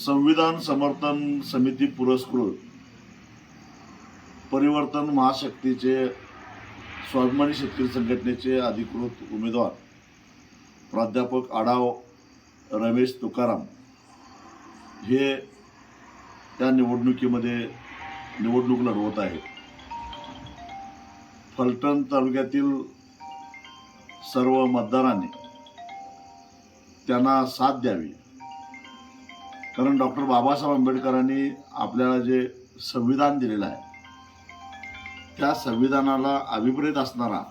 संविधान समर्थन समिती पुरस्कृत परिवर्तन महाशक्तीचे स्वाभिमानी शेतकरी संघटनेचे अधिकृत उमेदवार प्राध्यापक आढाव रमेश तुकाराम. हे त्या निवडणुकीमध्ये निवडणूक लढवत आहेत. फलटण तालुक्यातील सर्व मतदारांनी त्यांना साथ द्यावी. कारण डॉक्टर बाबासाहेब आंबेडकरांनी आपल्याला जे संविधान दिलेलं आहे त्या संविधानाला अभिप्रेत असणारा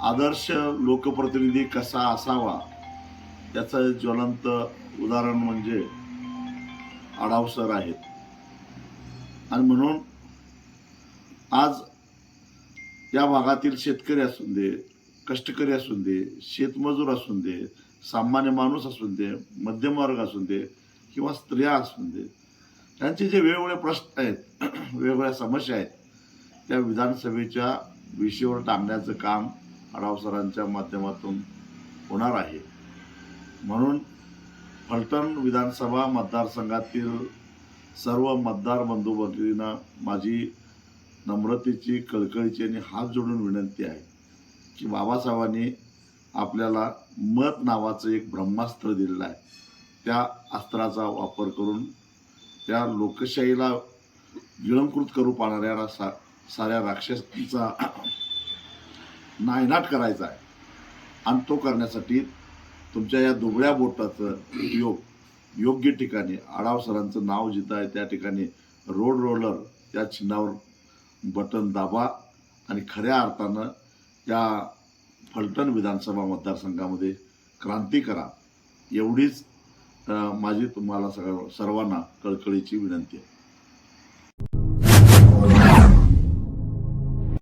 आदर्श लोकप्रतिनिधी कसा असावा त्याचं ज्वलंत उदाहरण म्हणजे आढाव सर आहेत. आणि म्हणून आज या भागातील शेतकरी असून दे कष्टकरी असून दे शेतमजूर असून दे सामान्य माणूस असून दे मध्यमवर्ग असून दे किंवा स्त्रिया असू दे. त्यांचे जे वेगवेगळे प्रश्न आहेत वेगवेगळ्या समस्या आहेत त्या विधानसभेच्या विषयावर टांगण्याचं काम आढाव सरांच्या माध्यमातून होणार आहे. म्हणून फलटण विधानसभा मतदारसंघातील सर्व मतदार बंधू भगिनींना माझी नम्रतेची कळकळीची आणि हात जोडून विनंती आहे की बाबासाहेबांनी आपल्याला मत नावाचं एक ब्रह्मास्त्र दिलेलं आहे. त्या अस्त्राचा वापर करून त्या लोकशाहीला विलंकृत करू पाहणाऱ्या सा साऱ्या राक्षसांचा नायनाट करायचा आहे. आणि तो करण्यासाठी तुमच्या या दुबळ्या बोटाचं उपयोग योग्य ठिकाणी आढाव सरांचं नाव जिथं आहे त्या ठिकाणी रोड रोलर त्या चिन्हावर बटन दाबा आणि खऱ्या अर्थानं या फलटण विधानसभा मतदारसंघामध्ये क्रांती करा. एवढीच माझी तुम्हाला सगळं सर्वांना कळकळीची विनंती आहे.